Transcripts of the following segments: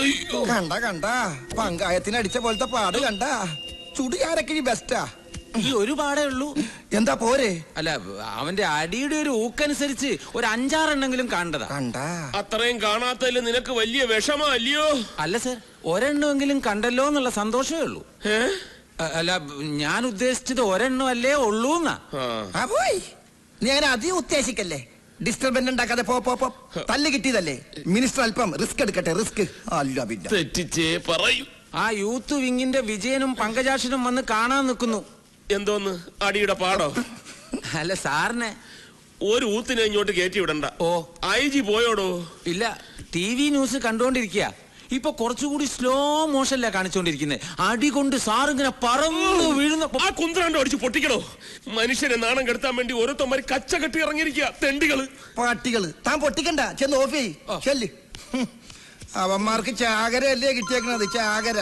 അയ്യോ. കണ്ട കണ്ട. പങ്കായത്തിന് അടിച്ച പോലത്തെ പാട് കണ്ട. ഈ ബെസ്റ്റാ ഈ ഒരു പാടേ ഉള്ളൂ. എന്താ പോരെ? അല്ല അവന്റെ അടിയുടെ ഒരു ഊക്കനുസരിച്ച് ഒരു അഞ്ചാറെണ്ണെങ്കിലും കണ്ടതാ കണ്ട. അത്രയും കാണാത്തതിൽ നിനക്ക് വലിയ വിഷമോ അല്ലയോ അല്ല സർ. ഒരെണ്ണമെങ്കിലും കണ്ടല്ലോ എന്നുള്ള സന്തോഷമേ ഉള്ളൂ. അല്ല ഞാൻ ഉദ്ദേശിച്ചത് ഒരെണ്ണം അല്ലേ ഉള്ളൂ എന്നാ ആ. ആ പോയി. നീ അങ്ങനെ അധികം ഉത്തേശിക്കല്ലേ ഡിസ്റ്റർബൻസ് ഉണ്ടാക്കാതെ പോ പോ പോ. തല്ല് കിട്ടിയതല്ലേ? മിനിസ്റ്റർ അല്പം റിസ്ക് എടുക്കട്ടെ റിസ്ക് അല്ല പിന്നെ. തെറ്റിച്ചേ പറയൂ. ആ യൂത്ത് വിങ്ങിന്റെ വിജയനും പങ്കജാക്ഷനും വന്ന് കാണാൻ നിൽക്കുന്നു. എന്തോന്ന്? അടിയുടെ പാടോ? അല്ല സാറിനെ. ഒരു ഊത്തിനെ ഇങ്ങോട്ട് കയറ്റി വിടണ്ട. ഓ. ഐ ജി പോയോടോ? ഇല്ല ടി വി ന്യൂസ് കണ്ടുകൊണ്ടിരിക്കുക ഇപ്പൊ കുറച്ചുകൂടി സ്ലോ മോഷനിലാണ് കാണിച്ചുകൊണ്ടിരിക്കുന്നത് അടി കൊണ്ട് സാറിങ്ങനെ പറന്ന് വീഴുന്ന ആ കുന്ത്രാണ്ട് അടിച്ച് പൊട്ടിക്കണോ? മനുഷ്യനെ നാണം കെടുത്താൻ വേണ്ടി ഓരോരുത്തന്മാര് കച്ച കെട്ടി ഇറങ്ങിയിരിക്കുക തെണ്ടികൾ. പാട്ടികൾ. താൻ പൊട്ടിക്കണ്ട ചെന്ന് ഓഫ് അവന്മാർക്ക് ചെല്ല്. അല്ലേ അവന്മാർക്ക് ചാകരയല്ലേ കിട്ടിയേക്കണത് ചാകര.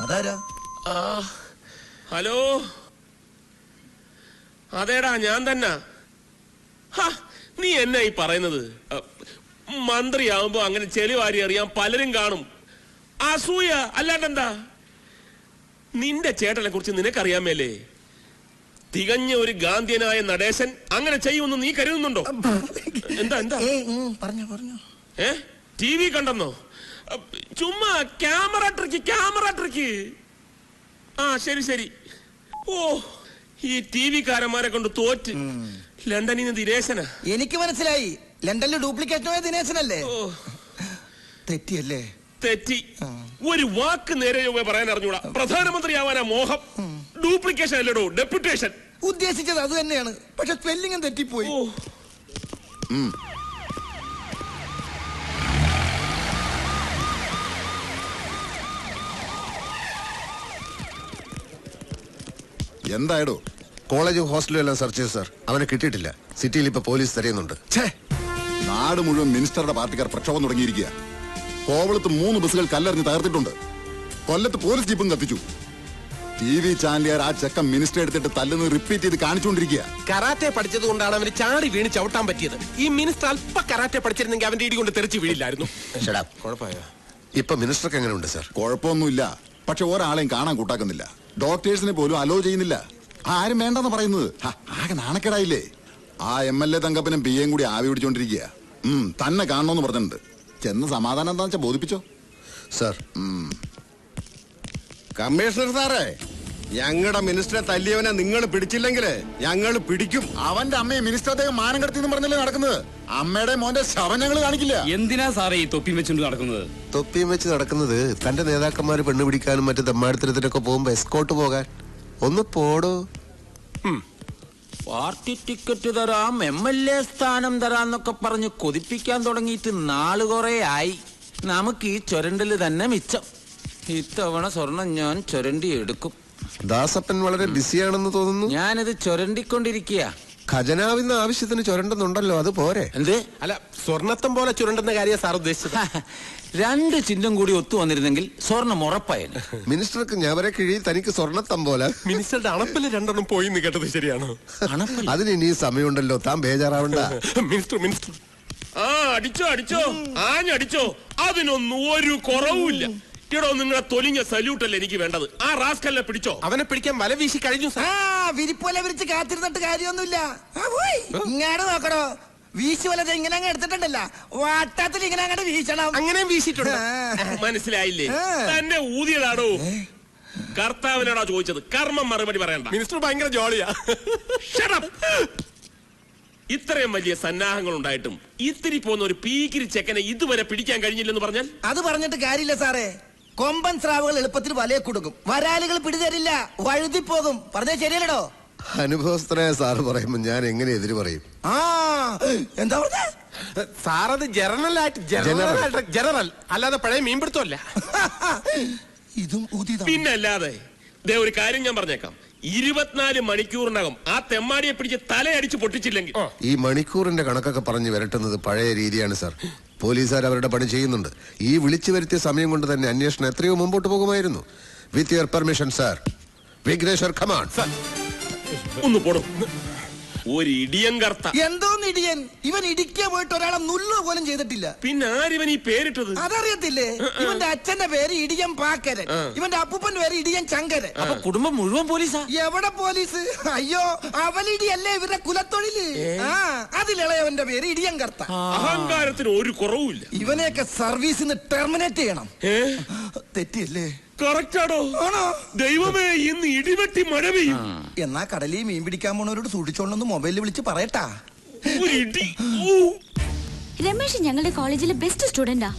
അതാരാ? ആ ഹലോ? അതേടാ ഞാൻ തന്നെ. ഹാ, നീ എന്നാ ഈ പറയുന്നത്? മന്ത്രിയാവുമ്പോ അങ്ങനെ ചെളിവാരി അറിയാൻ പലരും കാണും. അസൂയ അല്ലാണ്ടെന്താ നിന്റെ ചേട്ടനെ കുറിച്ച് നിനക്കറിയാമേലേ തികഞ്ഞ ഒരു ഗാന്ധിയനായ നടേശൻ അങ്ങനെ ചെയ്യുമെന്ന് നീ കരുതുന്നുണ്ടോ? എന്താ എന്താ? പറഞ്ഞു പറഞ്ഞു. ഏ? ടി വി കണ്ടെന്നോ? ചുമ്മാ ക്യാമറ ട്രിക്ക് ക്യാമറ ട്രിക്ക്. ആ ശരി ശരി. ഓ ഈ ടി വിക്കാരന്മാരെ കൊണ്ട് തോറ്റ്. ലണ്ടനിൽ നിന്ന് ദിനേശന എനിക്ക് മനസ്സിലായി. ലണ്ടനിൽ ഡ്യൂപ്ലിക്കേറ്റ് പോയ ദിനേശനല്ലേ? തെറ്റിയല്ലേ? തെറ്റി. ഒരു വാക്ക് നേരെ പറയാൻ അറിഞ്ഞൂടാ. പ്രധാനമന്ത്രിയാവാനാ മോഹം. ഡ്യൂപ്ലിക്കേഷൻ അല്ലടോ ഡെപ്യൂട്ടേഷൻ. ഉദ്ദേശിച്ചത് അത് തന്നെയാണ്. പക്ഷെ സ്പെല്ലിംഗും തെറ്റിപ്പോയി. എന്തായടോ? കോളേജ് ഹോസ്റ്റലും എല്ലാം സെർച്ച് ചെയ്തു സാർ. അവനെ കിട്ടിയിട്ടില്ല. സിറ്റിയിൽ ഇപ്പൊ പോലീസ് തിരയുന്നുണ്ട്. ഛേ നാട് മുഴുവൻ മിനിസ്റ്ററുടെ പാർട്ടിക്കാർ പ്രക്ഷോഭം തുടങ്ങിയിരിക്കുക കോവളത്ത് മൂന്ന് ബസ്സുകൾ കല്ലെറിഞ്ഞ് തകർത്തിട്ടുണ്ട്. കൊല്ലത്ത് പോലീസ് ജീപ്പും കത്തിച്ചു. ടി വി ചാനലുകാർ ആ ചെക്കൻ മിനിസ്റ്റർ എടുത്തിട്ട് തല്ലെന്ന് റിപ്പീറ്റ് ചെയ്ത് കാണിച്ചുകൊണ്ടിരിക്കുക കരാറ്റെ പഠിച്ചത് കൊണ്ടാണ് അവന് ചാടി വീണ് ചവിട്ടാൻ പറ്റിയത്. ഈ മിനിസ്റ്റർ അല്പ കരാറ്റെ പഠിച്ചിരുന്നെങ്കിൽ അവന്റെ ഇടി കൊണ്ട് തെറിച്ച് വീഴില്ലായിരുന്നു. ഇപ്പൊ മിനിസ്റ്റർക്ക് എങ്ങനെയുണ്ട് സാർ? കുഴപ്പമൊന്നുമില്ല. പക്ഷെ ഒരാളെയും കാണാൻ കൂട്ടാക്കുന്നില്ല. ഡോക്ടേഴ്സിനെ പോലും അലോ ചെയ്യുന്നില്ല. ആരും വേണ്ടെന്ന് പറയുന്നത്. ഹ, ആകെ നാണക്കേടായില്ലേ? ആ എം എൽ എ തങ്കപ്പനും പി എം കൂടി ആവി പിടിച്ചോണ്ടിരിക്കുക ഉം തന്നെ കാണണമെന്ന് പറഞ്ഞിട്ടുണ്ട്. ചെന്ന് സമാധാനം എന്താ വെച്ചാൽ ബോധിപ്പിച്ചോ? സർ. കമ്മീഷണർ സാറേ ഞങ്ങളുടെ മിനിസ്റ്ററെ തല്ലിയവനെ നിങ്ങൾ പിടിച്ചില്ലെങ്കിൽ ഞങ്ങൾ പിടിക്കും. അവന്റെ അമ്മയെ മിനിസ്റ്റർ അദ്ദേഹം മാനം കടത്തി എന്ന് പറഞ്ഞല്ലേ നടക്കുന്നത്? അമ്മയുടെ മോന്റെ ശവം ഞങ്ങൾ കാണിക്കില്ല. എന്തിനാ സാറേ ഈ തൊപ്പിയും വെച്ചുകൊണ്ട് നടക്കുന്നത്? തൊപ്പിയും വെച്ച് നടക്കുന്നത് തന്റെ നേതാക്കന്മാര് പെണ്ണ് പിടിക്കാനും മറ്റു തമ്മാടത്തിനൊക്കെ പോകുമ്പോ എസ്കോട്ട് പോകാൻ. ഒന്ന് പോടോ. പാർട്ടി ടിക്കറ്റ് തരാം എം എൽ എ സ്ഥാനം തരാന്നൊക്കെ പറഞ്ഞ് കൊതിപ്പിക്കാൻ തുടങ്ങിയിട്ട് നാൾ കുറെ ആയി. നമുക്ക് ഈ ചൊരണ്ടിൽ തന്നെ മിച്ചം. ഇത്തവണ സ്വർണം ഞാൻ ചുരണ്ടി എടുക്കും. ദാസപ്പൻ വളരെ ബിസിയാണെന്ന് തോന്നുന്നു. ഞാനിത് ചുരണ്ടിക്കൊണ്ടിരിക്കുക ഖജനാവിന്ന് ആവശ്യത്തിന് ചുരണ്ടെന്നുണ്ടല്ലോ അത് പോരെ. എന്ത്? അല്ല സ്വർണത്തം പോലെ ചുരണ്ടെന്ന കാര്യം സാർ ഉദ്ദേശിച്ചത്. രണ്ട് ചിഹ്നം കൂടി ഒത്തു വന്നിരുന്നെങ്കിൽ സ്വർണം ഉറപ്പായേനെ. മിനിസ്റ്റർക്ക് ഞവരെ കിഴി തനിക്ക് സ്വർണത്തം പോലെ. മിനിസ്റ്ററുടെ അണപ്പിൽ രണ്ടെണ്ണം പോയി എന്ന് കേട്ടത് ശരിയാണോ? അണപ്പല്ല. അതിന് ഇനി സമയമുണ്ടല്ലോ താൻ ബേജാറാവണ്ട. Minister minister. ആ അടിച്ചോ അടിച്ചോ. ആഞ്ഞടിച്ചോ. അതിനൊന്നും ഒരു കുറവുമില്ല. എടോ നിങ്ങളെ തൊലിഞ്ഞ സല്യൂട്ട് അല്ലേ എനിക്ക് വേണ്ടത്? ആ റാസ്കലിനെ പിടിച്ചോ? അവനെ പിടിക്കാൻ വല വീശി കഴിഞ്ഞു ആ സാർ വിരിപ്പോലെ വിരിച്ച് കാത്തിരുന്നിട്ട് കാര്യമൊന്നുമില്ല. ആ, പോയി. ഇങ്ങാട് നോക്കണോ വീശി വലത് ഇങ്ങനെ അങ്ങ് എടുത്തിട്ടുണ്ടല്ല. വാട്ടത്തിൽ ഇങ്ങനെ അങ്ങോട്ട് വീശണം. അങ്ങനെ വീശിട്ടുണ്ട് ആ. മനസ്സിലായില്ലേ? ഏ. തന്നെ ഊതിയതാടോ? കർത്താവിനോടാ ചോദിച്ചത്. കർമ്മം മറുപടി പറയണ്ട. മിനിസ്റ്റർ ഭയങ്കര ജോളിയാ. Shut up. ഇത്രയും വലിയ സന്നാഹങ്ങൾ ഉണ്ടായിട്ടും ഇത്തിരി പോകുന്ന ഒരു പീക്കിരി ചെക്കനെ ഇതുവരെ പിടിക്കാൻ കഴിഞ്ഞില്ലെന്ന് പറഞ്ഞാൽ? അത് പറഞ്ഞിട്ട് കാര്യമില്ല സാറേ. കൊമ്പൻ സ്രാവുകൾ എളുപ്പത്തിൽ വലയെ കൊടുക്കും വരാലുകൾ പിടിതരില്ല. വഴുതിപ്പോകും. പറഞ്ഞേ ശരിയല്ലടോ? അനുഭവസ്ഥനായ സാറ് പറയുമ്പോ ഞാൻ എങ്ങനെ എതിര് പറയും? ആ എന്താ പറഞ്ഞ? സാറത് അത് ജനറൽ ആയിട്ട് ജനറൽ. അല്ലാതെ പഴയ മീൻപിടുത്തമല്ല. ഇതും ഊതിയതാ പിന്നെ അല്ലാതെ ദേ ഒരു കാര്യം ഞാൻ പറഞ്ഞേക്കാം. ഇരുപത്തിനാല് മണിക്കൂറിനകം ആ തെമ്മാടിയെ പിടിച്ച് തലയടിച്ച് പൊട്ടിച്ചില്ലെങ്കിൽ ഈ മണിക്കൂറിന്റെ കണക്കൊക്കെ പറഞ്ഞു വരട്ടുന്നത് പഴയ രീതിയാണ് സാർ. പോലീസുകാർ അവരുടെ പണി ചെയ്യുന്നുണ്ട്. ഈ വിളിച്ചു വരുത്തിയ സമയം കൊണ്ട് തന്നെ അന്വേഷണം എത്രയോ മുമ്പോട്ട് പോകുമായിരുന്നു. With your permission sir. Vighneshwar come on ഒന്ന് ഒരു ഇടിയൻ കർത്ത. എന്തോന്ന് ഇടിയൻ. ഇവൻ ഇടിക്കാൻ പോയിട്ട് ഒരാളെ നുള്ളു പോലും ചെയ്തിട്ടില്ല. പിന്നെ ആരിവൻ ഈ പേരിട്ടത്? അതറിയത്തില്ലേ? ഇവന്റെ അച്ഛന്റെ പേര് ഇടിയൻ പാക്കരൻ. ഇവന്റെ അപ്പൂപ്പന്റെ പേര് ഇടിയൻ ചങ്കര അപ്പൊ കുടുംബം മുഴുവൻ പോലീസാ? എവിടെ പോലീസ്? അയ്യോ അവലിടിയല്ലേ ഇവരുടെ കുലത്തൊഴിൽ? ആ അതിലിളയവന്റെ പേര് ഇടിയൻ കർത്ത. അഹങ്കാരത്തിന് ഒരു കുറവുമില്ല. ഇവനെയൊക്കെ സർവീസിൽ നിന്ന് ടെർമിനേറ്റ് ചെയ്യണം. തെറ്റിയല്ലേ? കറക്റ്റാടോ ദൈവമേ ഇന്ന് ഇടിവെട്ടി മഴ പെയ്യും എന്നാ കടലിൽ മീൻ പിടിക്കാൻ പോണവരോട് സൂക്ഷിച്ചോണ്ടെന്ന് മൊബൈലിൽ വിളിച്ച് പറയട്ടാ. രമേശ് ഞങ്ങളുടെ കോളേജിലെ ബെസ്റ്റ് സ്റ്റുഡന്റാ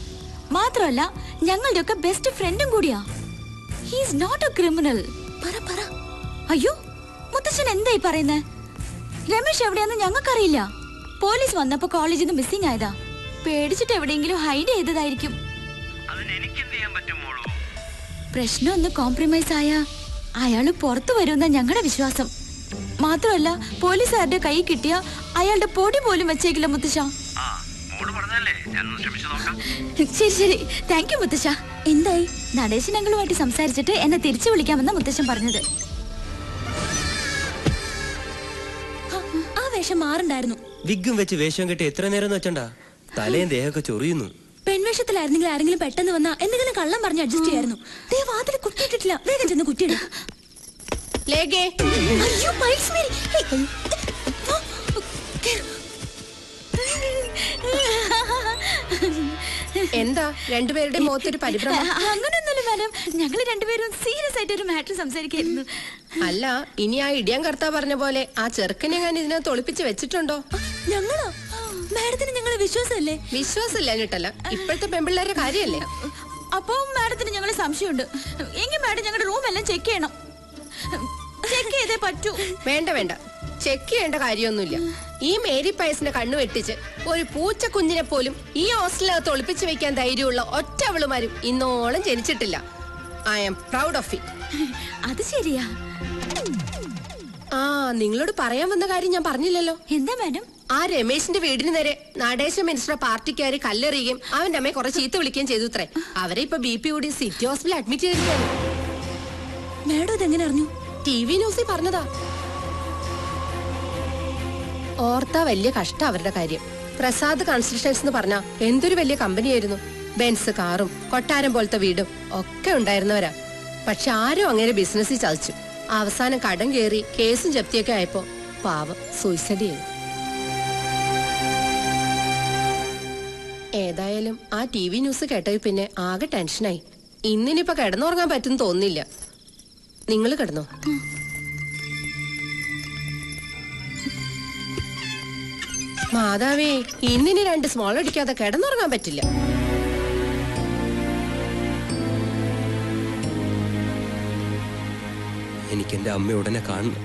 മാത്രമല്ല ഞങ്ങളുടെ ഒക്കെ ബെസ്റ്റ് ഫ്രണ്ടും കൂടിയാ ഹീസ് നോട്ട് എ ക്രിമിനൽ പറ പറ. അയ്യോ മുത്തച്ഛൻ എന്തായി പറയുന്നേ? രമേശ് എവിടെയാന്ന് ഞങ്ങൾക്കറിയില്ല. പോലീസ് വന്നപ്പോ കോളേജിൽ നിന്ന് മിസ്സിംഗ് ആയതാ. പേടിച്ചിട്ട് എവിടെയെങ്കിലും ഹൈഡ് ചെയ്തതായിരിക്കും. പ്രശ്നം ഒന്ന് കോംപ്രമൈസ് ആയ അയാൾ പുറത്തു വരുമെന്ന ഞങ്ങളുടെ വിശ്വാസം. മാത്രമല്ല പോലീസുകാരുടെ കൈ കിട്ടിയ അയാളുടെ പൊടി പോലും വെച്ചേക്കില്ല മുത്തശ്ശ. ശരി ശരി. താങ്ക് യു മുത്തശ്ശ. എന്തായി? നടേശൻ ഞങ്ങളുമായിട്ട് സംസാരിച്ചിട്ട് എന്നെ തിരിച്ചു വിളിക്കാമെന്ന മുത്തശ്ശൻ പറഞ്ഞത്. ആ വേഷം മാറുണ്ടായിരുന്നു. വിഗും വെച്ച് വേഷം കെട്ടി എത്ര നേരം വെച്ചണ്ട? തലയും ദേഹമൊക്കെ ചൊറിയുന്നു. പെൺവേഷത്തിലായിരുന്നെങ്കിൽ ആരെങ്കിലും പെട്ടെന്ന് വന്നാ എന്തെങ്കിലും കള്ളം പറഞ്ഞ് അഡ്ജസ്റ്റ് ചെയ്യായിരുന്നു. ദേ വാതിൽ കുറ്റിയിട്ടിട്ടില്ല വേഗം ചെന്ന് കുറ്റിയിട അയ്യോ. എന്താ? രണ്ടുപേരുടെ മുഖത്തൊരു പരിഭ്രമം? അങ്ങനൊന്നുമില്ല മാഡം. ഞങ്ങൾ രണ്ടുപേരും സീരിയസ് ആയിട്ട് ഒരു മാറ്റർ സംസാരിക്കായിരുന്നു. അല്ല ഇനി ആ ഇടിയാൻ കർത്താവ് പറഞ്ഞ പോലെ ആ ചെറുക്കനെ ഞാൻ ഇതിനകത്ത് ഒളിപ്പിച്ച് വെച്ചിട്ടുണ്ടോ? ഞങ്ങളോ? മാഡത്തിന് ഞങ്ങളെ വിശ്വാസമല്ലേ? വിശ്വാസമില്ല എന്നിട്ടല്ല ഇപ്പോഴത്തെ പെമ്പിള്ളേരുടെ കാര്യമല്ലേ? അപ്പൊ മാഡത്തിന് ഞങ്ങൾ സംശയമുണ്ട്. എങ്കിൽ മാഡം ഞങ്ങളുടെ റൂം എല്ലാം ചെക്ക് ചെയ്യണം. ചെക്ക് ചെയ്തേ പറ്റൂ. വേണ്ട വേണ്ട. ചെക്ക് ചെയ്യേണ്ട കാര്യമൊന്നുമില്ല. ഈ മേരി പയസിന്റെ കണ്ണു വെട്ടിച്ച് ഒരു പൂച്ച കുഞ്ഞിനെ പോലും ഈ ഹോസ്റ്റലിനകത്ത് ഒളിപ്പിച്ചു വെക്കാൻ ധൈര്യമുള്ള ഒറ്റ അവളുമാരും ഇന്നോളം ജനിച്ചിട്ടില്ല. I am proud of it അത് ശരിയാ. ആ നിങ്ങളോട് പറയാൻ വന്ന കാര്യം ഞാൻ പറഞ്ഞില്ലല്ലോ. എന്താ മാഡം? ആ രമേശിന്റെ വീടിന് നേരെ നടേശ മിനിസ്റ്റർ പാർട്ടിക്കാര് കല്ലെറിയുകയും അവന്റെ അമ്മയെ കുറെ ചീത്ത വിളിക്കുകയും ചെയ്തു അത്രേ അവരെ ഇപ്പൊ ബി പി കൂടി സിറ്റി ഹോസ്പിറ്റലിൽ അഡ്മിറ്റ് ചെയ്തിരിക്കുകയാണ്. മേഡം ഇതെങ്ങനെ അറിഞ്ഞു? ടി വി ന്യൂസിൽ പറഞ്ഞതാ. ഓർത്താ വലിയ കഷ്ട അവരുടെ കാര്യം. പ്രസാദ് കൺസ്ട്രക്ഷൻസ് എന്ന് പറഞ്ഞ എന്തൊരു വലിയ കമ്പനിയായിരുന്നു. ബെൻസ് കാറും കൊട്ടാരം പോലത്തെ വീടും ഒക്കെ ഉണ്ടായിരുന്നവരാ. പക്ഷെ ആരും അങ്ങനെ ബിസിനസ്സിൽ ചതിച്ചു. അവസാനം കടം കയറി കേസും ജപ്തിയൊക്കെ ആയപ്പോ പാവം സൂയിസൈഡ് ചെയ്തു ഏതായാലും ആ ടി വി ന്യൂസ് കേട്ടത് പിന്നെ ആകെ ടെൻഷനായി. ഇന്നിനിപ്പോ കിടന്നുറങ്ങാൻ പറ്റും തോന്നില്ല നിങ്ങൾ കിടന്നോ? മാതാവേ ഇന്നിനി രണ്ട് സ്മോൾ അടിക്കാതെ കിടന്നുറങ്ങാൻ പറ്റില്ല. എനിക്ക് എന്റെ അമ്മ ഉടനെ കാണണം.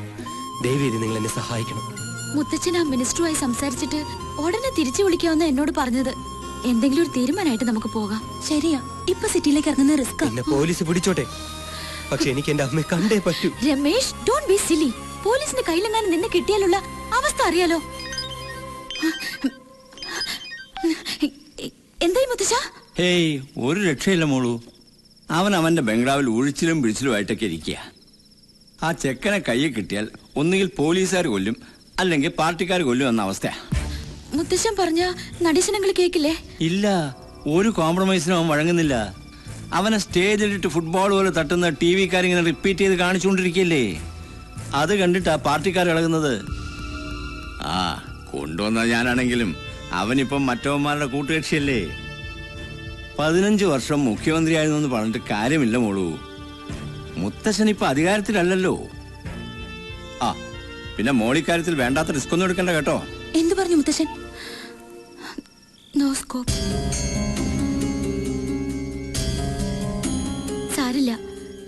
ദയവേദി നിങ്ങൾ എന്നെ സഹായിക്കണം. മുത്തച്ഛൻ ആ മിനിസ്റ്ററുമായി സംസാരിച്ചിട്ട് ഉടനെ തിരിച്ചു വിളിക്കാമെന്ന് എന്നോട് പറഞ്ഞത്. എന്തെങ്കിലും ഒരു തീരുമാനമായിട്ട് നമുക്ക് പോകാം. ശരിയാ. ഇപ്പൊ സിറ്റിയിലേക്ക് ഇറങ്ങുന്ന റിസ്ക് പിന്നെ പോലീസ് പിടിച്ചോട്ടെ. പക്ഷെ എനിക്ക് എന്റെ അമ്മയെ കണ്ടേ പറ്റൂ. രമേഷ് ഡോണ്ട് ബി സിലി പോലീസിന്റെ കയ്യിലെങ്ങാനും നിന്നെ കിട്ടിയാലുള്ള അവസ്ഥ അറിയാലോ. എന്തായി മുത്തശ്ശ? ഹേയ് ഒരു രക്ഷയില്ല മോളൂ. അവൻ അവന്റെ ബംഗ്ലാവിൽ ഒഴിച്ചിലും പിഴിച്ചിലുമായിട്ടൊക്കെ ഇരിക്കുക ആ ചെക്കനെ കയ്യിൽ കിട്ടിയാൽ ഒന്നുകിൽ പോലീസുകാർ കൊല്ലും അല്ലെങ്കിൽ പാർട്ടിക്കാർ കൊല്ലും എന്ന അവസ്ഥയാ. മുത്തശ്ശൻ പറഞ്ഞ നടീശനങ്ങൾ കേക്കില്ലേ? ഇല്ല ഒരു കോംപ്രമൈസിനും അവൻ വഴങ്ങുന്നില്ല. അവനെ സ്റ്റേജിലിട്ട് ഫുട്ബോൾ പോലെ തട്ടുന്ന ടി വിക്കാരിങ്ങനെ റിപ്പീറ്റ് ചെയ്ത് കാണിച്ചുകൊണ്ടിരിക്കില്ലേ അത് കണ്ടിട്ടാ പാർട്ടിക്കാർ ഇളകുന്നത്. ആ കൊണ്ടുവന്ന ഞാനാണെങ്കിലും അവനിപ്പം മറ്റവന്മാരുടെ കൂട്ടുകക്ഷിയല്ലേ? പതിനഞ്ച് വർഷം മുഖ്യമന്ത്രിയായിരുന്നു എന്ന് പറഞ്ഞിട്ട് കാര്യമില്ല മോളൂ. മുത്തശ്ശൻ ഇപ്പൊ അധികാരത്തിലല്ലല്ലോ. ആ പിന്നെ മോളിക്കാര്യത്തിൽ വേണ്ടാത്ത റിസ്ക് ഒന്നും എടുക്കണ്ട കേട്ടോ. എന്ത് പറഞ്ഞു മുത്തശ്ശൻ? നോ സ്കോപ്പ് സാരില്ല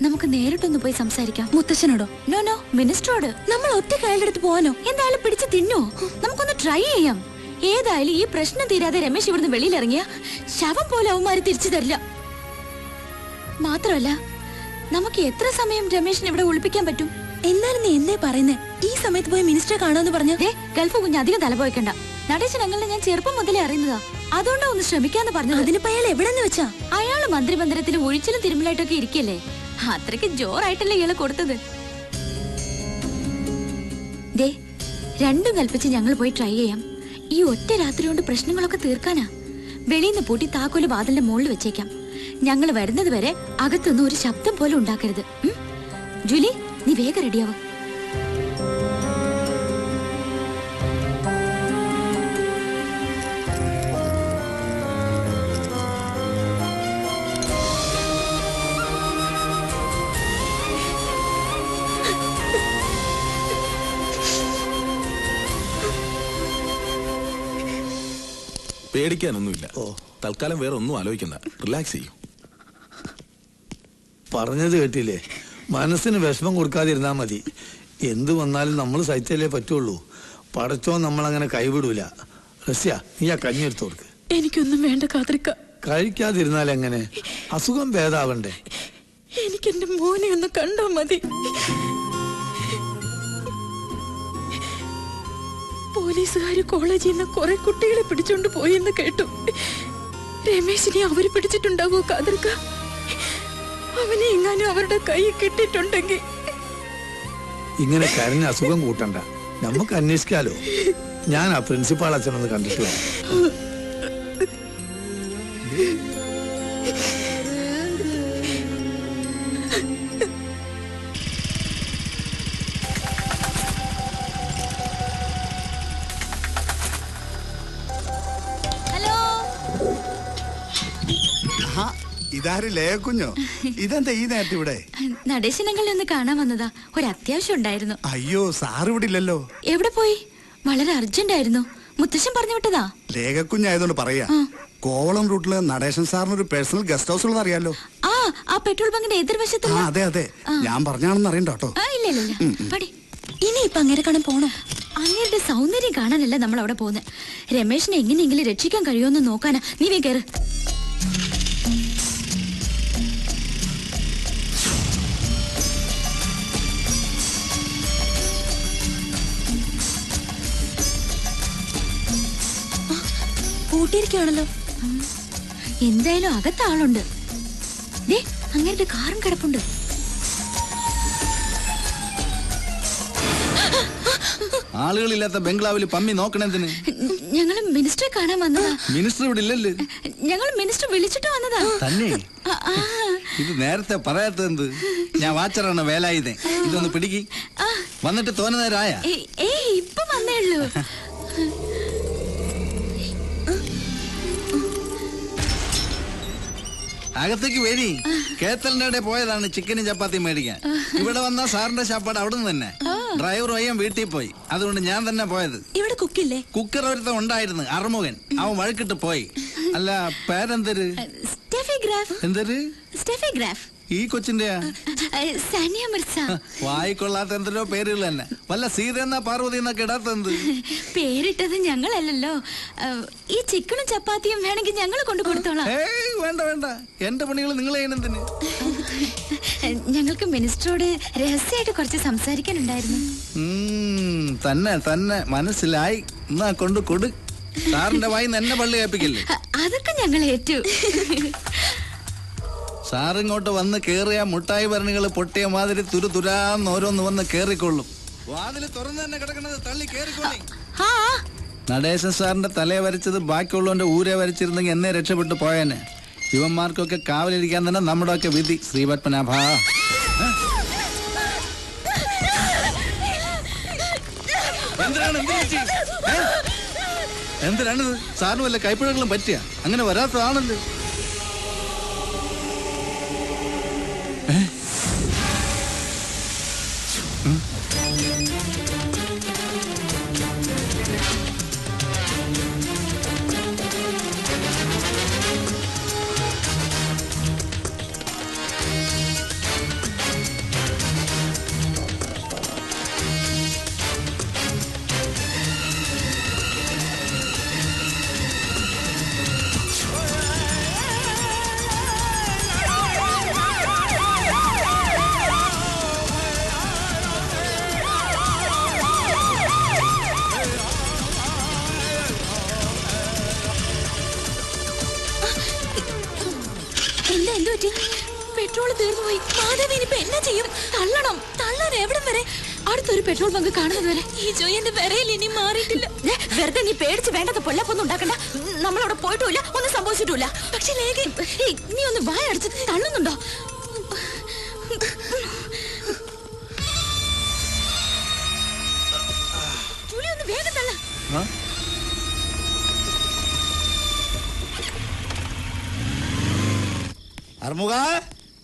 നമുക്ക് നേരിട്ടൊന്ന് പോയി സംസാരിക്കാം. മുത്തശ്ശനോടോ? നോ നോ മിനിസ്റ്ററോട്. നമ്മൾ ഒറ്റ കയ്യിലെടുത്ത് പോവാനോ? എന്തായാലും പിടിച്ച് തിന്നോ? നമുക്കൊന്ന് ട്രൈ ചെയ്യാം. ഏതായാലും ഈ പ്രശ്നം തീരാതെ രമേശ് ഇവിടുന്ന് വെളിയിലിറങ്ങിയ ശവം പോലെ അവന്മാര് തിരിച്ചു തരില്ല. മാത്രമല്ല നമുക്ക് എത്ര സമയം രമേശിനെ ഇവിടെ ഒളിപ്പിക്കാൻ പറ്റും? എന്നാലും നീ എന്തേ പറയുന്നേ? ഈ സമയത്ത് പോയി മിനിസ്റ്ററെ കാണുമെന്ന് പറഞ്ഞു ഗൾഫ് കുഞ്ഞ് അധികം തലപോയിക്കണ്ട നടേശൻ അങ്ങളെ ഞാൻ ചെറുപ്പം മുതലേ അറിയുന്നതാ. അതുകൊണ്ടാ ഒന്ന് ശ്രമിക്കാന്ന് പറഞ്ഞു അതിനിപ്പോ അയാൾ എവിടെ വെച്ചാ? അയാൾ മന്ത്രിമന്ദിരത്തിൽ ഒഴിച്ചിലും തിരുമലായിട്ടൊക്കെ ഇരിക്കല്ലേ? അത്രയ്ക്ക് ജോറായിട്ടല്ലേ ഇയാളെ കൊടുത്തത്. ദേ രണ്ടും കൽപ്പിച്ച് ഞങ്ങൾ പോയി ട്രൈ ചെയ്യാം. ഈ ഒറ്റ രാത്രി കൊണ്ട് പ്രശ്നങ്ങളൊക്കെ തീർക്കാനാ. വെളിയിൽ നിന്ന് പൂട്ടി താക്കോൽ വാതിലിന്റെ മുകളിൽ വെച്ചേക്കാം. ഞങ്ങൾ വരുന്നത് വരെ അകത്തുനിന്ന് ഒരു ശബ്ദം പോലും ഉണ്ടാക്കരുത്? ജൂലി നീ വേഗം റെഡിയാവും പേടിക്കാനൊന്നുമില്ല. തൽക്കാലം വേറെ ഒന്നും ആലോചിക്കണ്ട. റിലാക്സ് ചെയ്യൂ. പറഞ്ഞത് കേട്ടില്ലേ? മനസ്സിന് വിഷമം കൊടുക്കാതിരുന്നാ മതി. എന്ത് വന്നാലും നമ്മൾ സഹിച്ചല്ലേ പറ്റുള്ളൂ. പടച്ചോ നമ്മളങ്ങനെ കൈവിടൂല. റസ്യ നീ ആ കഞ്ഞി എടുത്തു കൊടുക്ക്. എനിക്കൊന്നും വേണ്ട കാതൃക്ക കഴിക്കാതിരുന്നാൽ എങ്ങനെ? അസുഖം ഭേദാവണ്ടേ? എനിക്ക് എന്റെ മോനെ ഒന്ന് കണ്ടാ മതി. പോലീസുകാര് കോളേജിൽ നിന്ന് കുറെ കുട്ടികളെ പിടിച്ചോണ്ട് പോയെന്ന് കേട്ടു. രമേശിനെ അവർ പിടിച്ചിട്ടുണ്ടാവോ കാതൃക്ക അവനെ എങ്ങാനും അവരുടെ കൈ കിട്ടിയിട്ടുണ്ടെങ്കിൽ. ഇങ്ങനെ കരഞ്ഞ അസുഖം കൂട്ടണ്ട. നമുക്ക് അന്വേഷിക്കാലോ. ഞാൻ ആ പ്രിൻസിപ്പാൾ അച്ഛനൊന്ന് കണ്ടിട്ട് ഇതാര് ലേക്കുഞ്ഞോ ഇതെന്താ ഈ നേരത്തെ ഇവിടെ? നടേശനങ്ങളിൽ ഒന്ന് കാണാൻ വന്നതാ. ഒരു അത്യാവശ്യം ഉണ്ടായിരുന്നു. അയ്യോ സാറ് ഇവിടെ ഇല്ലല്ലോ. എവിടെ പോയി? വളരെ അർജന്റ് ആയിരുന്നു. മുത്തശ്ശൻ പറഞ്ഞു വിട്ടതാ. ലേഖക്കുഞ്ഞായതുകൊണ്ട് പറയാ. കോവളം റൂട്ടിൽ നടേശൻ സാറിന് ഒരു പേഴ്സണൽ ഗസ്റ്റ് ഹൗസ് ഉള്ളത് അറിയാലോ. ആ ആ പെട്രോൾ ബങ്കിന്റെ എതിർവശത്ത് അതെ അതെ. ഞാൻ പറഞ്ഞാണെന്ന് അറിയണ്ടോ ഇല്ല ഇല്ല ഇല്ല. പടി. ഇനി ഇപ്പൊ അങ്ങനെ കാണാൻ പോണോ? അങ്ങേരുടെ സൗന്ദര്യം കാണാനല്ല നമ്മൾ അവിടെ പോകുന്നത് രമേശിനെ എങ്ങനെയെങ്കിലും രക്ഷിക്കാൻ കഴിയുമെന്ന് നോക്കാനാ. നീ വേ കയറ് പൂട്ടിയിരിക്കുകയാണല്ലോ എന്തായാലും അകത്ത് ആളുണ്ട്. അങ്ങനെ ഒരു കാറും കിടപ്പുണ്ട്. ആളുകളില്ലാത്ത ബംഗ്ലാവിൽ പമ്മി നോക്കണെന്തിന് ഞങ്ങൾ മിനിസ്റ്ററെ കാണാൻ വന്നതാ. മിനിസ്റ്റർ ഇവിടെ ഇല്ലല്ലേ? ഞങ്ങൾ മിനിസ്റ്റർ വിളിച്ചിട്ട് വന്നതാ. തന്നെ? ഇത് നേരത്തെ പറയാത്തത് ഞാൻ വാച്ചറാണ് വേലായുധേ ഇതൊന്ന് പിടിക്ക്. വന്നിട്ട് തോന്നുന്നേരായ ഏ ഇപ്പൊ വന്നേ ഉള്ളൂ. അകത്തേക്ക് വരി. കേത്തലിന്റെ പോയതാണ് ചിക്കനും ചപ്പാത്തി മേടിക്കാൻ. ഇവിടെ വന്ന സാറിന്റെ ശാപ്പാട് അവിടെ നിന്ന് തന്നെ ഡ്രൈവർ വയ്യം വീട്ടിൽ പോയി. അതുകൊണ്ട് ഞാൻ തന്നെ പോയത്. ഇവിടെ കുക്കില്ലേ? കുക്കർ ഒരുത്തം ഉണ്ടായിരുന്നു അറുമുഖൻ. അവൻ വഴക്കിട്ട് പോയി. അല്ല പേരെന്തര്? എന്തര്? Steffi Graf. ഈ കൊച്ചിന്റെ സാനിയ മിർസ. വായിക്കൊള്ളാത്ത എന്തിനോ പേരുകൾ തന്നെ. വല്ല സീത എന്നാ പാർവതി എന്നൊക്കെ ഇടാത്തെന്ത് പേരിട്ടത് ഞങ്ങളല്ലല്ലോ. ഈ ചിക്കനും ചപ്പാത്തിയും വേണമെങ്കിൽ ഞങ്ങൾ കൊണ്ടു കൊടുത്തോളാം. വേണ്ട വേണ്ട. എന്റെ പണികൾ നിങ്ങൾ ചെയ്യണെന്തിന് ഞങ്ങൾക്ക് മിനിസ്റ്ററോട് രഹസ്യമായിട്ട് കുറച്ച് സംസാരിക്കാനുണ്ടായിരുന്നു. തന്നെ തന്നെ. മനസ്സിലായി. എന്നാ കൊണ്ട് കൊടു. സാറിന്റെ വായി എന്നെ പള്ളി കേൾപ്പിക്കില്ലേ? അതൊക്കെ ഞങ്ങൾ ഏറ്റു. സാറിങ്ങോട്ട് വന്ന് കേറിയ മുട്ടായി ഭരണികൾ പൊട്ടിയ മാതിരി തുരു തുരാന്ന് ഓരോന്ന് വന്ന് കേറിക്കൊള്ളും. വാതിൽ തുറന്നു തന്നെ കിടക്കുന്നത് തള്ളി കേറിക്കൊള്ളി. നടേശൻ സാറിന്റെ തലയെ വരച്ചത് ബാക്കിയുള്ളവന്റെ ഊരെ വരച്ചിരുന്നെങ്കിൽ എന്നെ രക്ഷപ്പെട്ടു പോയേനെ. ഇവന്മാർക്കൊക്കെ കാവലിരിക്കാൻ തന്നെ നമ്മുടെ ഒക്കെ വിധി. ശ്രീപത്മനാഭ. എന്തിനാണ്? എന്തിനാണിത്? സാറിന് വല്ല കൈപ്പിഴകളും പറ്റിയ? അങ്ങനെ വരാത്തതാണല്ലോ പറ്റി. പെട്രോൾ തീർന്നു പോയി മാധവി ഇനിയിപ്പോ എന്നാ ചെയ്യും? തള്ളണം. തള്ളാൻ എവിടം വരെ? അടുത്തൊരു പെട്രോൾ ബങ്ക് കാണുന്നത് വരെ. ഈ ജോയന്റെ വിറയിൽ ഇനി മാറിയിട്ടില്ല. വെറുതെ നീ പേടിച്ച് വേണ്ടത് പൊല്ലപ്പൊന്നും ഉണ്ടാക്കണ്ട. നമ്മളവിടെ പോയിട്ടുമില്ല ഒന്നും സംഭവിച്ചിട്ടില്ല പക്ഷെ ലേഖ നീ ഒന്ന് വായ അടിച്ച് തള്ളുന്നുണ്ടോ? അറുമുക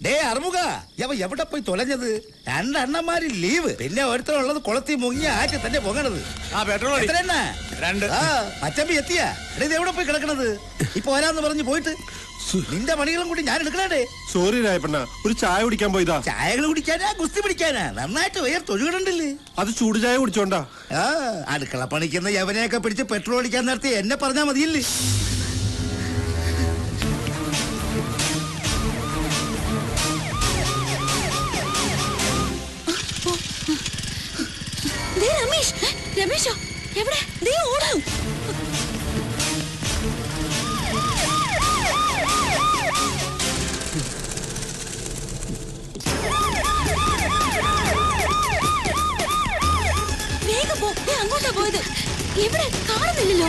ഡേ അറുമുക യവ എവിടെ പോയി തൊലഞ്ഞത്? രണ്ടെണ്ണന്മാര് ലീവ്. പിന്നെ ഒരുത്തരുള്ളത് കുളത്തി മുങ്ങി ആറ്റി തന്നെ പൊങ്ങണത്. ആ പെട്രോൾ. എത്രയെണ്ണ? രണ്ട്. ആ അച്ചമ്പി എത്തിയാ. എടേ ഇത് എവിടെ പോയി കിടക്കണത്? ഇപ്പൊ വരാന്ന് പറഞ്ഞ് പോയിട്ട്. നിന്റെ പണികളും കൂടി ഞാൻ എടുക്കണേ സോറി രായപ്പണ്ണ ഒരു ചായ കുടിക്കാൻ പോയതാ. ചായകൾ കുടിക്കാനാ കുസ്തി പിടിക്കാനാ. നന്നായിട്ട് വയർ തൊഴുകണുണ്ടല്ലേ. അത് ചൂട് ചായ കുടിച്ചോണ്ടാ. ആ അടുക്കള പണിക്കുന്ന യവനെയൊക്കെ പിടിച്ച് പെട്രോൾ അടിക്കാൻ നിർത്തി എന്നെ പറഞ്ഞാ മതിയില്ലേ. രമേശ് എവിടെ? നീ ഓടുന്നു വേഗം അങ്ങോട്ടാ പോയത്. ഇവിടെ കാണുന്നില്ലല്ലോ.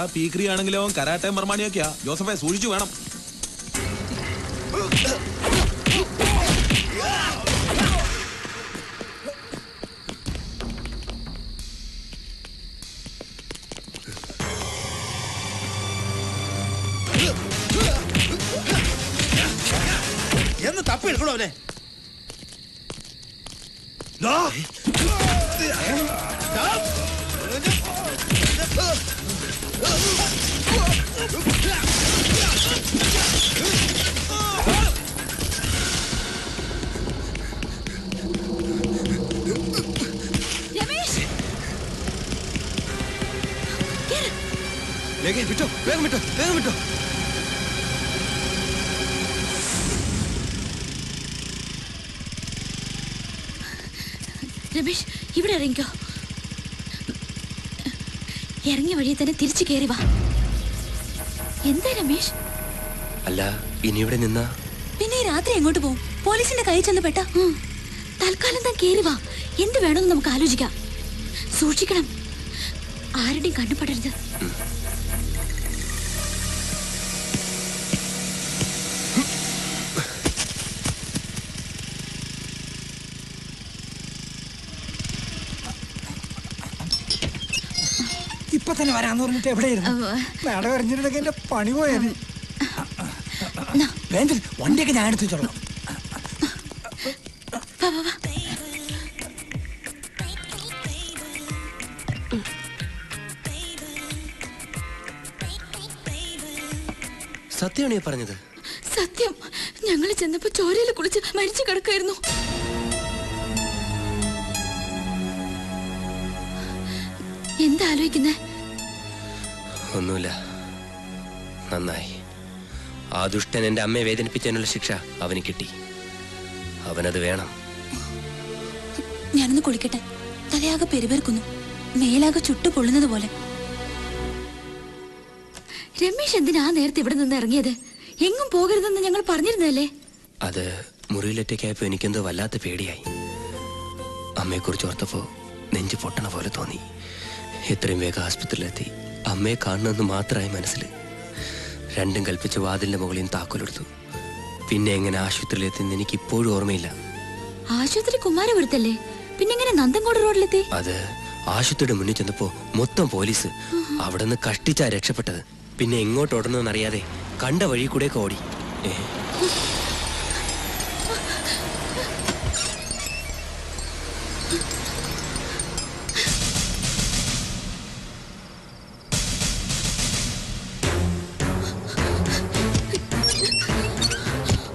കണ്ടാ പീക്രി ആണെങ്കിലോ കരാട്ടയും ബർമാണിയൊക്കെയാ ജോസഫെ സൂക്ഷിച്ചു വേണം. എന്ന് അവനെ? ലേഖ വിട്ടോ വേഗം വിട്ടോ വേഗം വിട്ടോ. രമേശ് ഇവിടെ ഇറങ്ങിക്കോ. ഇറങ്ങിയ വഴിയെ തന്നെ തിരിച്ചു കയറി വാ. എന്താ രമേശ്? അല്ല ഇനി ഇവിടെ നിന്നാ? പിന്നെ രാത്രി എങ്ങോട്ട് പോകും പോലീസിന്റെ കൈ ചെന്ന് പെട്ട? തൽക്കാലം താൻ കയറി വാ. എന്ത് വേണമെന്ന് നമുക്ക് ആലോചിക്കാം. സൂക്ഷിക്കണം. ആരുടെയും കണ്ണുപെടരുത് ഇപ്പൊ തന്നെ വരാന്ന് പറഞ്ഞിട്ട് എവിടെയായിരുന്നു? നട വരഞ്ഞിട്ടുണ്ടെങ്കിൽ എന്റെ പണി പോയത്. വേണ്ട വണ്ടിയൊക്കെ ഞാൻ എടുത്തു വെച്ചോളാം. സത്യമാണ് ഈ പറഞ്ഞത്? സത്യം. ഞങ്ങൾ ചെന്നപ്പോ ചോരയിൽ കുളിച്ച് മരിച്ചു കിടക്കായിരുന്നു എന്താ ആലോചിക്കുന്നേ? ഒന്നുമില്ല. നന്നായി. ആ ദുഷ്ടൻ എന്റെ അമ്മയെ വേദനിപ്പിച്ചതിനുള്ള ശിക്ഷ അവന് കിട്ടി. അവനത് വേണം. ഞാനൊന്ന് കുളിക്കട്ടെ. തലയാകെ പെരുപേർക്കുന്നു മേലാകെ ചുട്ടു പൊള്ളുന്നത് പോലെ. രമേശ് എന്തിനാ നേരത്തെ ഇവിടെ നിന്ന് ഇറങ്ങിയത്? എങ്ങും പോകരുതെന്ന് ഞങ്ങൾ പറഞ്ഞിരുന്നല്ലേ അത് മുറിയിലൊറ്റയ്ക്കായപ്പോ എനിക്കെന്തോ വല്ലാത്ത പേടിയായി. അമ്മയെക്കുറിച്ച് ഓർത്തപ്പോ നെഞ്ചു പൊട്ടണ പോലെ തോന്നി. എത്രയും വേഗം ആസ്പത്രിയിലെത്തി. അമ്മയെ കാണണമെന്ന് മാത്രമായി മനസ്സിൽ രണ്ടും കൽപ്പിച്ച് വാതിലിന്റെ മുകളിൽ താക്കോലെടുത്തു പിന്നെ എങ്ങനെ ആശുപത്രിയിലെത്തിയെന്ന് എനിക്ക് ഇപ്പോഴും ഓർമ്മയില്ല. ആശുപത്രി കുമാരപുരത്തല്ലേ പിന്നെ എങ്ങനെ നന്ദൻകോട് റോഡിലെത്തി? അത് ആശുപത്രിയുടെ മുന്നിൽ ചെന്നപ്പോ മൊത്തം പോലീസ് അവിടെ നിന്ന് കഷ്ടിച്ചാ രക്ഷപ്പെട്ടത്. പിന്നെ എങ്ങോട്ട് ഓടണമെന്നറിയാതെ കണ്ട വഴി കൂടെ ഓടി. ഏ.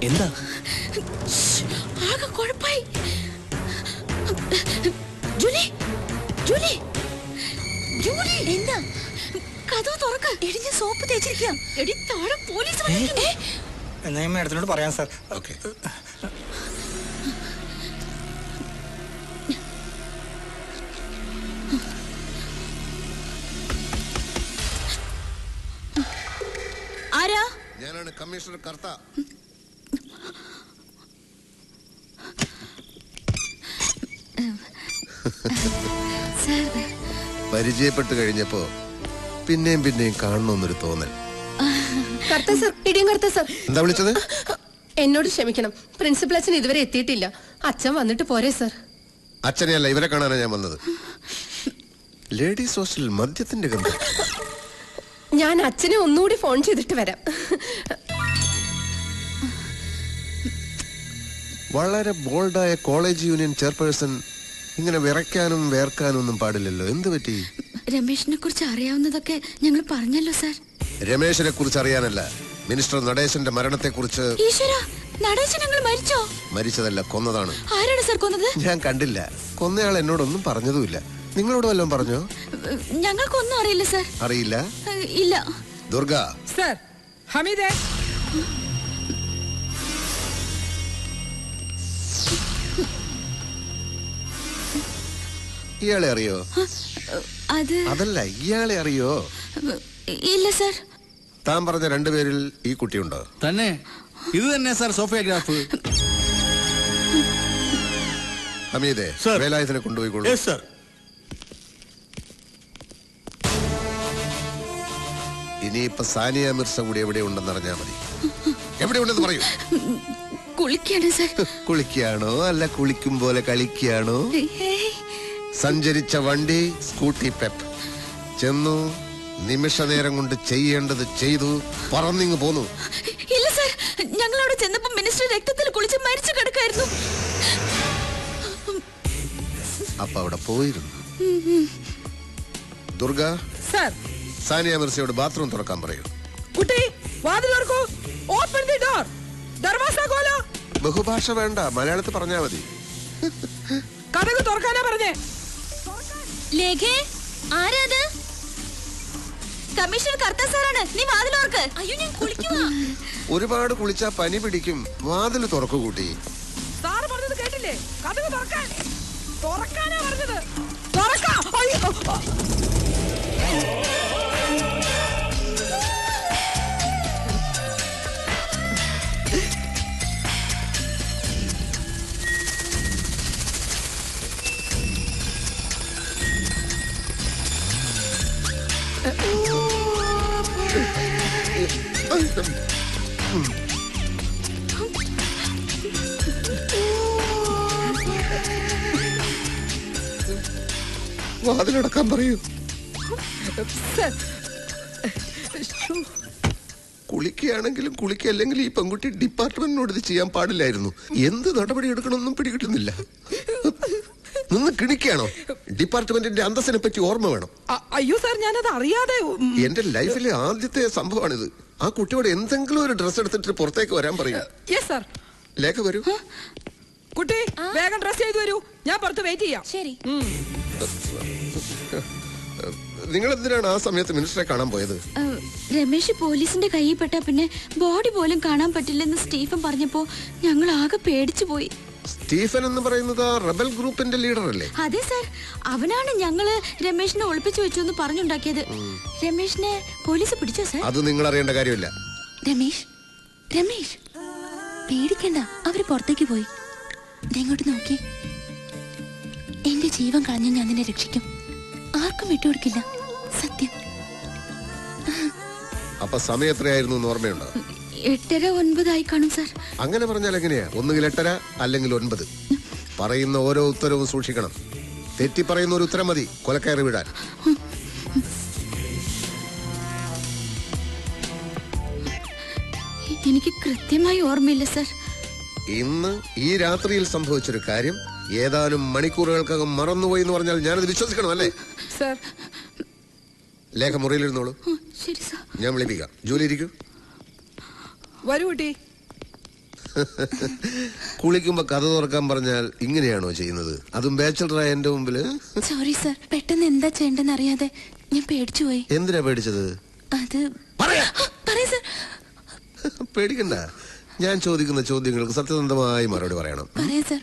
എന്താ? ആകെ കുഴപ്പായി. Julie Julie Julie. എന്താ? കഥവ് തുറക്ക. എടിഞ്ഞ സോപ്പ് തേച്ചിരിക്കുക എടി താഴെ പോലീസ്. എന്നാ ഞാൻ മേഡത്തിനോട് പറയാം സാർ. ഓക്കെ. ആരാ? ഞാനാണ് കമ്മീഷണർ കർത്ത. പരിചയപ്പെട്ട് കഴിഞ്ഞപ്പോ പിന്നെയും പിന്നെയും കാണണമെന്നൊരു തോന്നൽ. കർത്ത സർ ഇടിയും കർത്ത സർ. എന്താ വിളിച്ചത്? എന്നോട് ക്ഷമിക്കണം. പ്രിൻസിപ്പൽ അച്ഛൻ ഇതുവരെ എത്തിയിട്ടില്ല. അച്ഛൻ വന്നിട്ട് പോരെ സർ. അച്ഛനെയല്ല ഇവരെ കാണാനാണ് ഞാൻ വന്നത്. ലേഡീസ് ഹോസ്റ്റലിൽ മദ്യത്തിന്റെ ഗന്ധം. ഞാൻ അച്ഛനെ ഒന്നുകൂടി ഫോൺ ചെയ്തിട്ട് വരാം. വളരെ ബോൾഡായ കോളേജ് യൂണിയൻ ചെയർപേഴ്സൺ ഇങ്ങനെ വിറയ്ക്കാനും വേർക്കാനും ഒന്നും പാടില്ലല്ലോ. എന്ത് പറ്റി? രമേശിനെ കുറിച്ച് അറിയാവുന്നതൊക്കെ ഞങ്ങൾ പറഞ്ഞല്ലോ സാർ. രമേശിനെ കുറിച്ച് അറിയാനല്ല. മിനിസ്റ്റർ നടേശന്റെ മരണത്തെ കുറിച്ച് മരിച്ചോ? മരിച്ചതല്ല കൊന്നതാണ്. ആരാണ് സാർ കൊന്നത്? ഞാൻ കണ്ടില്ല. കൊന്നയാൾ എന്നോടൊന്നും പറഞ്ഞതുമില്ല. നിങ്ങളോട് വല്ലതും പറഞ്ഞോ? ഞങ്ങൾക്കൊന്നും അറിയില്ല സാർ. അറിയില്ല? ഇല്ല. ദുർഗ. സാർ ഹമീദേ. ഇയാളെ അറിയോ? അത് അതല്ല ഇയാളെ അറിയോ? ഇല്ല സർ. താൻ പറഞ്ഞ രണ്ടുപേരിൽ ഈ കുട്ടിയുണ്ടോ തന്നെ? ഇത് തന്നെ സാർ സോഫിയോഗ്രാഫ് ഹമീദേ വേലായുധനെ കൊണ്ടുപോയിക്കോളൂ. സർ. ഇനിയിപ്പൊ സാനിയ മിർസ കൂടി എവിടെ ഉണ്ടെന്ന് അറിഞ്ഞാൽ മതി. എവിടെ ഉണ്ടെന്ന് പറയൂ. കുളിക്കാണോ അല്ല കുളിക്കും പോലെ കളിക്കുകയാണോ സഞ്ചരിച്ച വണ്ടി സ്കൂട്ടി പെപ്പ്. ചെന്നു നിമിഷ നേരം കൊണ്ട് ചെയ്യേണ്ടത് ചെയ്തു പറന്നിങ് പോന്നു. ഇല്ല സർ ഞങ്ങൾ അവിടെ ചെന്നപ്പോ മിനിസ്റ്റർ രക്തത്തിൽ കുളിച്ച് മരിച്ചു കിടക്കായിരുന്നു. അപ്പൊ അവിടെ പോയിരുന്നു. ദുർഗ സാർ. സാനിയ മിർസയോട് ബാത്റൂം തുറക്കാൻ പറയൂ. കുട്ടി വാതിൽ തുറക്കൂ. Open the door Darwaza കോലോ. ബഹുഭാഷ വേണ്ട മലയാളത്തിൽ പറഞ്ഞാ മതി. കഥക് തുറക്കാനാ പറഞ്ഞേ. ലേഖേ ആരാത്? കമ്മീഷണർ കർത്ത സാറാണ്. നീ വാതിലോർക്ക് അയ്യോ ഞാൻ കുളിക്കുവാ. ഒരുപാട് കുളിച്ചാ പനി പിടിക്കും. വാതിൽ തുറക്കു കൂട്ടി. സാറ് പറഞ്ഞത് കേട്ടില്ലേ? തുറക്കാൻ. തുറക്കാനാ പറഞ്ഞത്. തുറക്കാം. അയ്യോ. വാതിലടക്കാൻ പറയൂ. കുളിക്കുകയാണെങ്കിലും കുളിക്കല്ലെങ്കിലും ഈ പെൺകുട്ടി ഡിപ്പാർട്ട്മെന്റിനോട് ഇത് ചെയ്യാൻ പാടില്ലായിരുന്നു. എന്ത് നടപടി എടുക്കണമെന്നും പിടികിട്ടുന്നില്ല. നിന്ന് കിണിക്കുകയാണോ? ഡിപ്പാർട്ട്മെന്റിന്റെ അന്തസ്സിനെ പറ്റി ഓർമ്മ വേണം. അയ്യോ സാർ ഞാനത് അറിയാതെ എന്റെ ലൈഫിലെ ആദ്യത്തെ സംഭവമാണിത്. ആ കുട്ടിയോട് എന്തെങ്കിലും ഒരു ഡ്രസ് എടുത്തിട്ട് പുറത്തേക്ക് വരാൻ പറയുക യെസ് സാർ. ലേഖ വരൂ. കുട്ടി വേഗം ഡ്രസ് ചെയ്തു വരൂ. ഞാൻ പുറത്ത് വെയിറ്റ് ചെയ്യാം. ശരി. നിങ്ങൾ എന്തിനാണ് ആ സമയത്ത് മിനിസ്റ്ററെ കാണാൻ പോയത്? രമേശ് പോലീസിന്റെ കയ്യിൽ പെട്ട പിന്നെ ബോഡി പോലും കാണാൻ പറ്റില്ലെന്ന് സ്റ്റീഫൻ പറഞ്ഞപ്പോ ഞങ്ങൾ ആകെ പേടിച്ചു പോയി. സ്റ്റീഫൻ എന്ന് പറയുന്നത് റബൽ ഗ്രൂപ്പിന്റെ ലീഡർ അല്ലേ അതെ സർ. അവനാണ് ഞങ്ങൾ രമേശിനെ ഒളിപ്പിച്ചു വെച്ചു എന്ന് പറഞ്ഞുണ്ടാക്കിയത്. രമേശിനെ പോലീസ് പിടിച്ചോ സർ? അത് നിങ്ങൾ അറിയേണ്ട കാര്യമില്ല. രമേശ് രമേശ്. പേടിക്കണ്ട. അവർ പുറത്തേക്ക് പോയി. ദേ ഇങ്ങോട്ട് നോക്കി. എന്റെ ജീവൻ കളഞ്ഞ ഞാൻ നിന്നെ രക്ഷിക്കും. ആർക്കും വിട്ടുകൊടുക്കില്ല. സത്യം. അപ്പൊ സമയം എത്രയായിരുന്നു ഓർമ്മയുണ്ടോ? എട്ടര ഒൻപതായി കാണും സാർ. അങ്ങനെ പറഞ്ഞാൽ എങ്ങനെയാ? ഒന്നുകിൽ എട്ടര അല്ലെങ്കിൽ ഒൻപത്. പറയുന്ന ഓരോ ഉത്തരവും സൂക്ഷിക്കണം. തെറ്റി പറയുന്ന ഒരു ഉത്തരം മതി. കൊലക്കയറി വിടാൻ. എനിക്ക് കൃത്യമായി ഓർമ്മയില്ല സാർ. ഇന്ന് ഈ രാത്രിയിൽ സംഭവിച്ചൊരു കാര്യം ഏതാനും മണിക്കൂറുകൾക്കകം മറന്നുപോയി എന്ന് പറഞ്ഞാൽ ഞാനത് വിശ്വസിക്കണം അല്ലേ? സർ. ലേഖ മുറിയിലിരുന്നോളൂ ശരി സർ. ഞാൻ വിളിപ്പിക്കാം. ജോലി ഇരിക്കൂ. വരൂ കുട്ടി. കുളിക്കുമ്പോ കഥ തുറക്കാൻ പറഞ്ഞാൽ ഇങ്ങനെയാണോ ചെയ്യുന്നത്? അതും ബാച്ചലറായ എന്റെ മുമ്പിൽ? Sorry sir. പെട്ടെന്ന് എന്താ ചെയ്യണ്ടെന്ന് അറിയാതെ ഞാൻ പേടിച്ചു പോയി. എന്തിനാ പേടിച്ചത്? അത് പറയാ സർ. പേടിക്കണ്ട. ഞാൻ ചോദിക്കുന്ന ചോദ്യങ്ങൾക്ക് സത്യസന്ധമായി മറുപടി പറയണം. പറയാ സർ.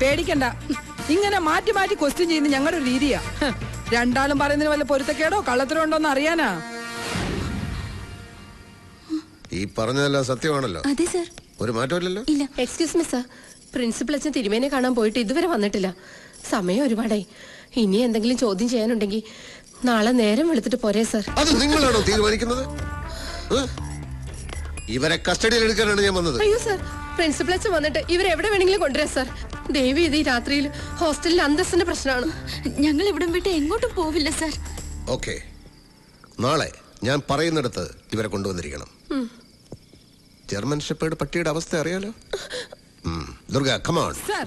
പേടിക്കണ്ട. ഇങ്ങനെ മാറ്റി മാറ്റി ക്വസ്റ്റ്യൻ ചെയ്യുന്ന ഞങ്ങളുടെ ഒരു രീതിയാ. ഹ്, രണ്ടാളും പറയുന്നതിന് വല്ല പൊരുത്തക്കേടോ? കള്ളത്തരോ ഉണ്ടോന്ന് അറിയാനാ? ഈ പറഞ്ഞതെല്ലാം സത്യമാണല്ലോ. അതെ സർ. ഒരു മാറ്റമില്ലല്ലോ? ഇല്ല. എക്സ്ക്യൂസ് മി സർ പ്രിൻസിപ്പൽ അച്ഛൻ തിരുമേനെ കാണാൻ പോയിട്ട് ഇതുവരെ വന്നിട്ടില്ല. സമയം ഒരുപാടായി. ഇനി എന്തെങ്കിലും ചോദ്യം ചെയ്യാനുണ്ടെങ്കിൽ നാളെ നേരം വെളുത്തിട്ട് പോരേ സർ. അത് നിങ്ങളാണോ തീരുമാനിക്കുന്നത്? ഇവരെ കസ്റ്റഡിയിൽ എടുക്കാനാണ് ഞാൻ വന്നത്. അയ്യോ സർ. പ്രിൻസിപ്പൽ അച്ഛൻ വന്നിട്ട് ഇവരെവിടെ വേണമെങ്കിലും കൊണ്ടുവരാം സർ. ദേവി ഇത് ഈ രാത്രിയിൽ ഹോസ്റ്റലിൽ അന്തസ്സിന്റെ പ്രശ്നമാണ്. ഞങ്ങൾ ഇവിടെ വിട്ട് എങ്ങോട്ടും പോവില്ല സർ. ഓക്കെ. നാളെ ഞാൻ പറയുന്നിടത്ത് ഇവരെ കൊണ്ടുവന്നിരിക്കണം. ജർമ്മൻ ഷെപ്പേഡ് പട്ടിയുടെ അവസ്ഥ അറിയാലോ. Durga come on sir.